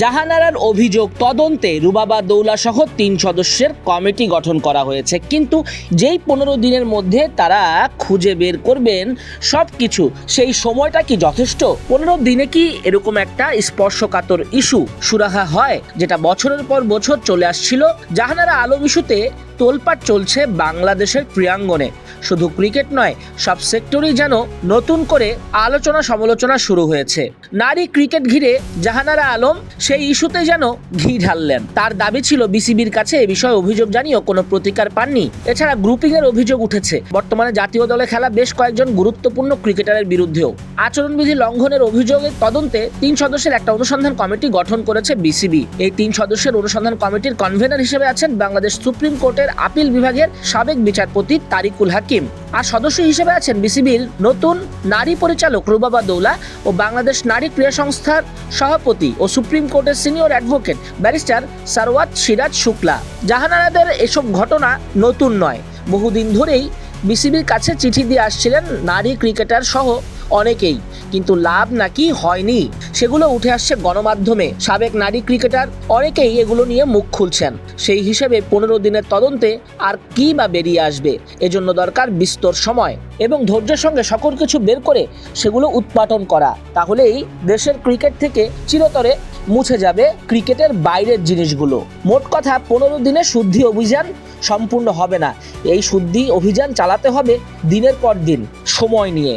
জাহানারার অভিযোগ তদন্তে রুবাবা দৌলা সহ তিন সদস্যের কমিটি গঠন করা হয়েছে। কিন্তু যেই পনেরো দিনের মধ্যে তারা খুঁজে বের করবেন সব কিছু সেই সময়টা কি যথেষ্ট? পনেরো দিনে কি এরকম একটা স্পর্শকাতর ইস্যু সুরাহা হয়, যেটা বছরের পর বছর চলে আসছিল? জাহানারা আলম ইস্যুতে তোলপাট চলছে বাংলাদেশের ক্রীড়াঙ্গনে। শুধু ক্রিকেট নয়, সব সেক্টরেই যেন নতুন করে আলোচনা সমালোচনা শুরু হয়েছে। নারী ক্রিকেট ঘিরে জাহানারা আলম সেই ইস্যুতে যেন ঘি ঢাললেন। তার দাবি ছিল বিসিবির কাছে এ বিষয়ে অভিযোগ জানিয়েও কোনো প্রতিকার পাননি। এছাড়া গ্রুপিং এর অভিযোগ উঠেছে। বর্তমানে জাতীয় দলে খেলা বেশ কয়েকজন গুরুত্বপূর্ণ ক্রিকেটারের বিরুদ্ধেও। আচরণবিধি লঙ্ঘনের অভিযোগের তদন্তে তিন সদস্যের একটা অনুসন্ধান কমিটি গঠন করেছে বিসিবি। এই তিন সদস্যের অনুসন্ধান কমিটির কনভেনার হিসেবে আছেন বাংলাদেশ সুপ্রিম কোর্টের আপিল বিভাগের সাবেক বিচারপতি তারিকুল হাকিম। আর সদস্য হিসেবে আছেন বিসিবির নতুন নারী পরিচালক রুবাবা দৌলা ও বাংলাদেশ নারী ক্রীড়া সংস্থার সভাপতি ও সুপ্রিম কোর্টের senior advocate barrister Sarwat Siraj Shukla. জাহানারাদের এসব ঘটনা নতুন নয়। বহুদিন ধরেই বিসিবির কাছে চিঠি দিয়ে আসছিলেন নারী ক্রিকেটার সহ অনেকেই, কিন্তু লাভ নাকি হয়নি? সেগুলো উঠে আসছে গণমাধ্যমে। সাবেক নারী ক্রিকেটার অনেকেই এগুলো নিয়ে মুখ খুলছেন। সেই হিসেবে পনেরো দিনের তদন্তে আর কি বা বেরিয়ে আসবে? এজন্য দরকার বিস্তর সময় এবং ধৈর্যের সঙ্গে সকল কিছু বের করে সেগুলো উৎপাটন করা। তাহলেই দেশের ক্রিকেট থেকে চিরতরে মুছে যাবে ক্রিকেটের বাইরের জিনিসগুলো। মোট কথা, পনেরো দিনের শুদ্ধি অভিযান সম্পূর্ণ হবে না। এই শুদ্ধি অভিযান চালাতে হবে দিনের পর দিন, সময় নিয়ে।